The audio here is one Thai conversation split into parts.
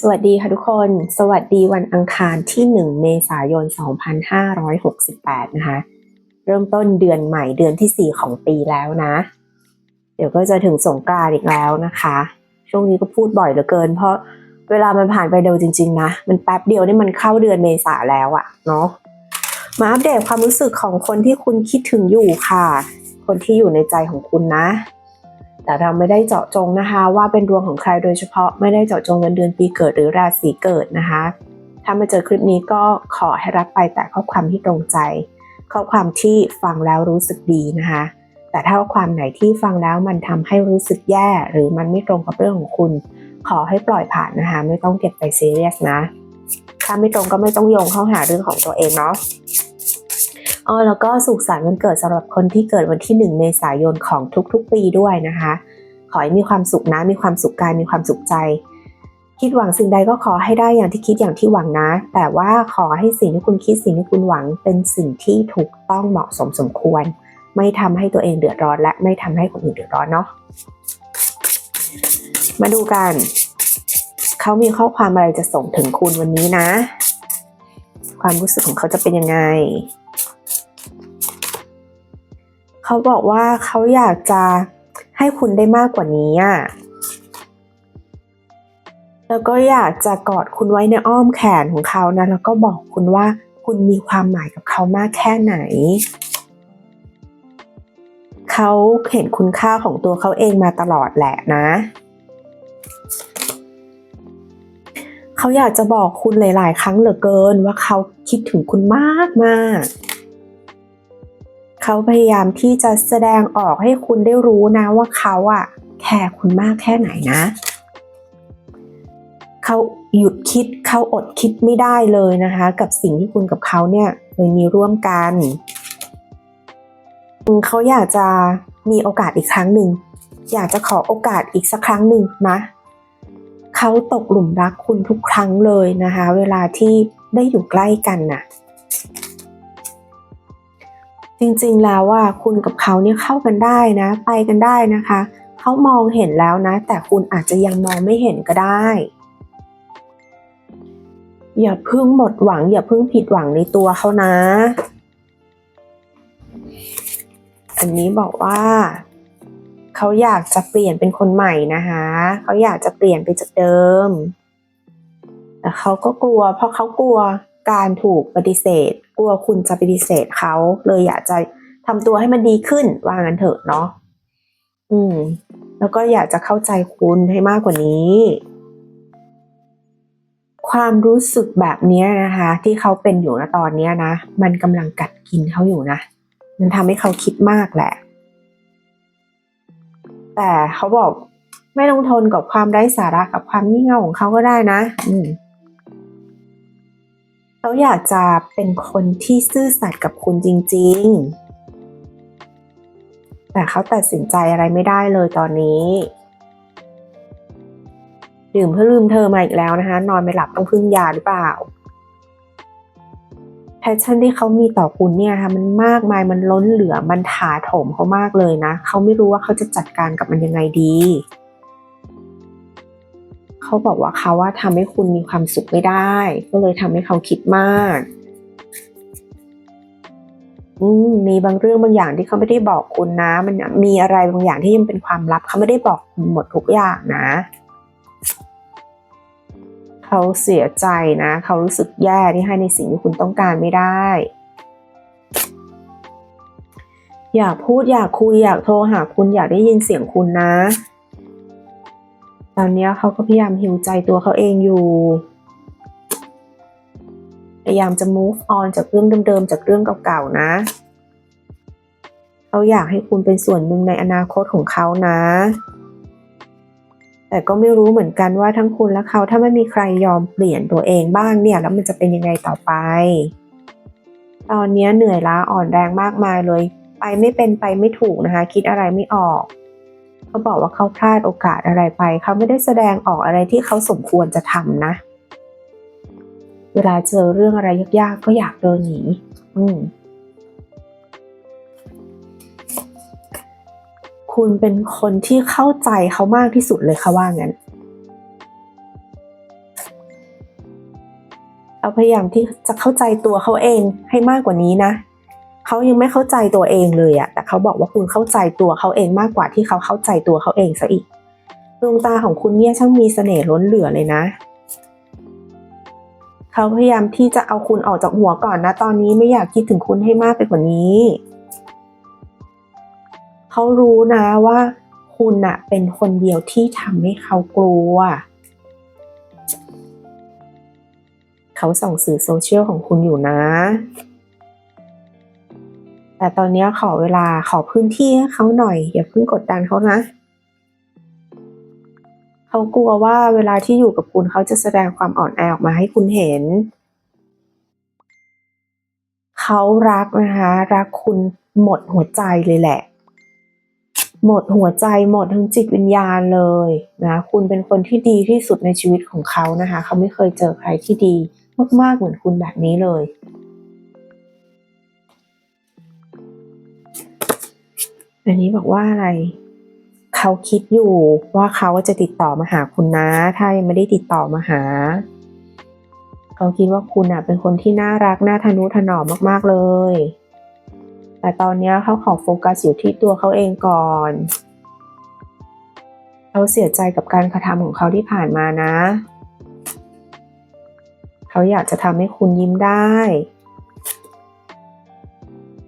สวัสดีค่ะทุกคน สวัสดีวันอังคารที่ 1 เมษายน 2568 นะคะ เริ่มต้นเดือนใหม่เดือนที่ 4 ของปีแล้วนะ เดี๋ยวก็จะถึงสงกรานต์อีกแล้วนะคะ ช่วงนี้ก็พูดบ่อยเหลือเกิน เพราะเวลามันผ่านไปเร็วจริง ๆ นะ มันแป๊บเดียวนี่มันเข้าเดือนเมษาแล้วอะเนาะ มาอัปเดตความรู้สึกของคนที่คุณคิดถึงอยู่ค่ะ คนที่อยู่ในใจของคุณนะ แต่เราไม่ได้เจาะจงนะคะ ว่าเป็นดวงของใครโดยเฉพาะไม่ได้เจาะจงวันเดือนปีเกิดหรือราศีเกิดนะคะ ถ้ามาเจอคลิปนี้ก็ขอให้รับไปแต่ข้อความที่ตรงใจ ข้อความที่ฟังแล้วรู้สึกดีนะคะ แต่ถ้าข้อความไหนที่ฟังแล้วมันทำให้รู้สึกแย่ หรือมันไม่ตรงกับเรื่องของคุณ ขอให้ปล่อยผ่านนะคะ ไม่ต้องเก็บไปซีเรียสนะ ถ้าไม่ตรงก็ไม่ต้องโยงเข้าหาเรื่องของตัวเองเนาะ อ๋อแล้วก็สุขสันต์วันเกิดสำหรับคนที่เกิดวันที่ 1 เมษายนของทุกๆ ปีด้วยนะคะ ขอให้มีความสุขนะมีความสุขกายมีความสุขใจ คิดหวังสิ่งใดก็ขอให้ได้อย่างที่คิดอย่างที่หวังนะ แต่ว่าขอให้สิ่งที่คุณคิดสิ่งที่คุณหวัง เป็นสิ่งที่ถูกต้องเหมาะสมสมควร ไม่ทำให้ตัวเองเดือดร้อน และไม่ทำให้คนอื่นเดือดร้อนเนาะมาดูกัน เขามีข้อความอะไรจะส่งถึงคุณวันนี้นะ ความรู้สึกของเขาจะเป็นยังไง เขาบอกว่าเขาอยากจะให้คุณได้มากกว่านี้อะแล้วก็อยากจะกอดคุณไว้ในอ้อมแขนของเขานะแล้วก็บอกคุณว่าคุณมีความหมายกับเขามากแค่ไหน เขาเห็นคุณค่าของตัวเขาเองมาตลอดแหละนะ เขาอยากจะบอกคุณหลาย ๆ ครั้งเหลือเกินว่าเขาคิดถึงคุณมากมาก เขาพยายามที่จะแสดงออกให้คุณได้รู้นะว่าเขาอะแคร์คุณมากแค่ไหนนะ เขาหยุดคิดเขาอดคิดไม่ได้เลยนะคะ กับสิ่งที่คุณกับเขาเนี่ยเคยมีร่วมกันเขาอยากจะมีโอกาสอีกครั้งหนึ่งอยากจะขอโอกาสอีกสักครั้งหนึ่งนะเขาตกหลุมรักคุณทุกครั้งเลยนะคะ เวลาที่ได้อยู่ใกล้กันน่ะ จริงๆแล้วว่าคุณกับเขาเนี่ยเข้ากันได้นะ ไปกันได้นะคะ เขามองเห็นแล้วนะ แต่คุณอาจจะยังมองไม่เห็นก็ได้ อย่าเพิ่งหมดหวัง อย่าเพิ่งผิดหวังในตัวเขานะ อันนี้บอกว่าเขาอยากจะเปลี่ยนเป็นคนใหม่นะคะเขาอยากจะเปลี่ยนไปจากเดิม แต่เขาก็กลัว เพราะเขากลัว การถูกปฏิเสธ กลัวคุณจะปฏิเสธเขาเลยอยากจะทำตัวให้มันดีขึ้นว่างั้นเถอะเนาะอืม แล้วก็อยากจะเข้าใจคุณให้มากกว่านี้ ความรู้สึกแบบนี้นะคะ ที่เขาเป็นอยู่นะตอนนี้นะ มันกำลังกัดกินเขาอยู่นะ มันทำให้เขาคิดมากแหละ แต่เขาบอกไม่ต้องทนกับความไร้สาระกับความงี่เง่าของเขาก็ได้นะ อืม เขาอยากจะเป็นคนที่ซื่อสัตย์กับคุณจริง ๆ แต่เขาตัดสินใจอะไรไม่ได้เลยตอนนี้ดื่มเพื่อลืมเธอมาอีกแล้วนะคะ นอนไม่หลับต้องพึ่งยาหรือเปล่าแพชชั่นที่เขามีต่อคุณเนี่ยค่ะมันมากมายมันล้นเหลือมันถาโถมเขามากเลยนะ เขาไม่รู้ว่าเขาจะจัดการกับมันยังไงดี เขาบอกว่าเขาว่าทำให้คุณมีความสุขไม่ได้ ก็เลยทำให้เขาคิดมากอืมมีบางเรื่องบางอย่างที่เขาไม่ได้บอกคุณนะ มันมีอะไรบางอย่างที่ยังเป็นความลับเขาไม่ได้บอกคุณหมดทุกอย่างนะเขาเสียใจนะ เขารู้สึกแย่ที่ให้ในสิ่งที่คุณต้องการไม่ได้ อยากพูดอยากคุยอยากโทรหาคุณอยากได้ยินเสียงคุณนะ ตอนนี้เขาก็พยายามหิวใจตัวเขาเองอยู่ พยายามจะ move on จากเรื่องเดิมๆ จากเรื่องเก่าๆ นะ เขาอยากให้คุณเป็นส่วนหนึ่งในอนาคตของเขานะ แต่ก็ไม่รู้เหมือนกันว่าทั้งคุณและเขาถ้าไม่มีใครยอมเปลี่ยนตัวเองบ้างเนี่ย แล้วมันจะเป็นยังไงต่อไป ตอนนี้เหนื่อยล้าอ่อนแรงมากมายเลย ไปไม่เป็นไปไม่ถูกนะคะ คิดอะไรไม่ออก เขาบอกว่าเขาพลาดโอกาสอะไรไป เขาไม่ได้แสดงออกอะไรที่เขาสมควรจะทำนะ เวลาเจอเรื่องอะไรยากๆ ก็อยากเดินหนี อืมคุณเป็นคนที่เข้าใจเขามากที่สุดเลยค่ะว่างั้นเขาพยายามที่จะเข้าใจตัวเขาเองให้มากกว่านี้นะ เขายังไม่เข้าใจตัวเองเลยอะแต่เขาบอกว่าคุณเข้าใจตัวเขาเองมากกว่าที่เขาเข้าใจตัวเขาเองซะอีกดวงตาของคุณเนี่ยช่างมีเสน่ห์ล้นเหลือเลยนะเขาพยายามที่จะเอาคุณออกจากหัวก่อนนะ ตอนนี้ไม่อยากคิดถึงคุณให้มากไปกว่านี้เขารู้นะว่าคุณอะเป็นคนเดียวที่ทำให้เขากลัว เขาส่องสื่อโซเชียลของคุณอยู่นะ แต่ตอนนี้ขอเวลาขอพื้นที่ให้เขาหน่อยอย่าเพิ่งกดดันเขานะเขากลัวว่าเวลาที่อยู่กับคุณเขาจะแสดงความอ่อนแอออกมาให้คุณเห็น เขารักนะคะ รักคุณหมดหัวใจเลยแหละ หมดหัวใจหมดทั้งจิตวิญญาณเลยนะคุณเป็นคนที่ดีที่สุดในชีวิตของเขานะคะ เขาไม่เคยเจอใครที่ดีมากๆเหมือนคุณแบบนี้เลย อันนี้บอกว่าอะไร เขาคิดอยู่ว่าเขาจะติดต่อมาหาคุณนะ ถ้ายังไม่ได้ติดต่อมาหา เขาคิดว่าคุณอะ เป็นคนที่น่ารักน่าทะนุถนอมมาก ๆ เลย แต่ตอนนี้เขาขอโฟกัสอยู่ที่ตัวเขาเองก่อนเขาเสียใจกับการกระทำของเขาที่ผ่านมานะเขาอยากจะทำให้คุณยิ้มได้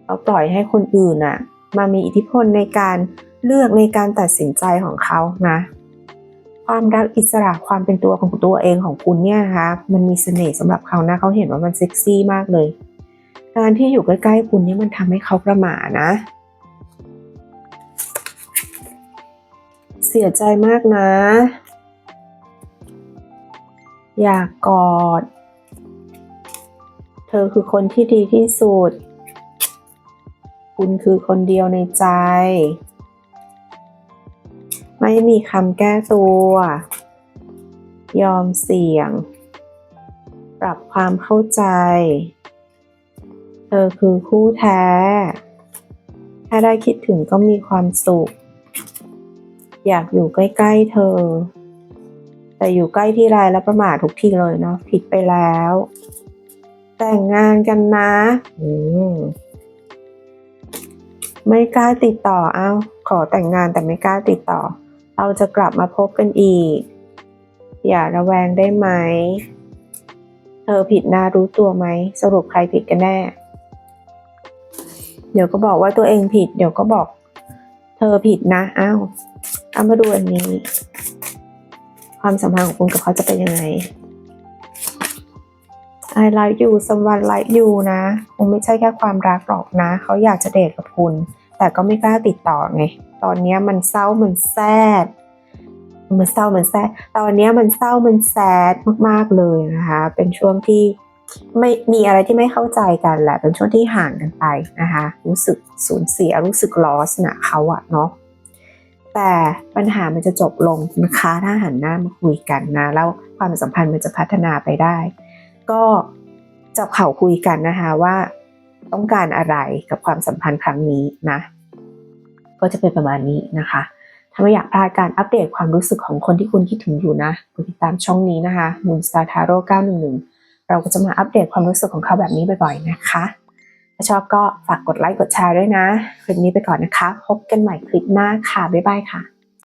เขาปล่อยให้คนอื่นอะ มามีอิทธิพลในการเลือกในการตัดสินใจของเขานะความรักอิสระความเป็นตัวของตัวเองของคุณเนี่ยนะคะมันมีเสน่ห์สำหรับเขานะเขาเห็นว่ามันเซ็กซี่มากเลย การที่อยู่ใกล้ๆคุณเนี่ยมันทำให้เขาประหม่านะ เสียใจมากนะ อยากกอด เธอคือคนที่ดีที่สุด คุณคือคนเดียวในใจ ไม่มีคำแก้ตัว ยอมเสี่ยง ปรับความเข้าใจ เธอคือคู่แท้ ถ้าได้คิดถึงก็มีความสุข อยากอยู่ใกล้ๆเธอ แต่อยู่ใกล้ที่ไรแล้วประมาททุกทีเลยเนาะผิดไปแล้ว แต่งงานกันนะ อืม ไม่กล้าติดต่อเอาขอแต่งงานแต่ไม่กล้าติดต่อ เราจะกลับมาพบกันอีก อย่าระแวงได้ไหม เธอผิดนะรู้ตัวไหม สรุปใครผิดกันแน่ เดี๋ยวก็บอกว่าตัวเองผิด เดี๋ยวก็บอก เธอผิดนะอ้าวเอามาดูอันนี้ ความสัมพันธ์ของคุณกับเขาจะเป็นยังไง I like you someone like you นะคงไม่ใช่แค่ความรักหรอกนะ เขาอยากจะเดทกับคุณ แต่ก็ไม่กล้าติดต่อไง ตอนนี้มันเศร้ามันแซดมันเศร้ามันแซดตอนนี้มันเศร้ามันแซดมากๆเลยนะคะ เป็นช่วงที่ไม่มีอะไรที่ไม่เข้าใจกันแหละ เป็นช่วงที่ห่างกันไปนะคะ รู้สึกสูญเสียรู้สึกลอสนะเขาอะเนาะแต่ปัญหามันจะจบลงนะคะ ถ้าหันหน้ามาคุยกันนะ แล้วความสัมพันธ์มันจะพัฒนาไปได้ ก็จับเข่าคุยกันนะคะว่าต้องการอะไรกับความสัมพันธ์ครั้งนี้นะ ก็จะเป็นประมาณนี้นะคะ ถ้าไม่อยากพลาดการอัปเดตความรู้สึกของคนที่คุณคิดถึงอยู่นะกดติดตามช่องนี้นะคะ Moon Star Tarot 911 เราก็จะมาอัปเดตความรู้สึกของเขาแบบนี้บ่อยๆนะคะ ถ้าชอบก็ฝากกดไลค์กดแชร์ด้วยนะ คลิปนี้ไปก่อนนะคะ พบกันใหม่คลิปหน้าค่ะ บ๊ายบายค่ะ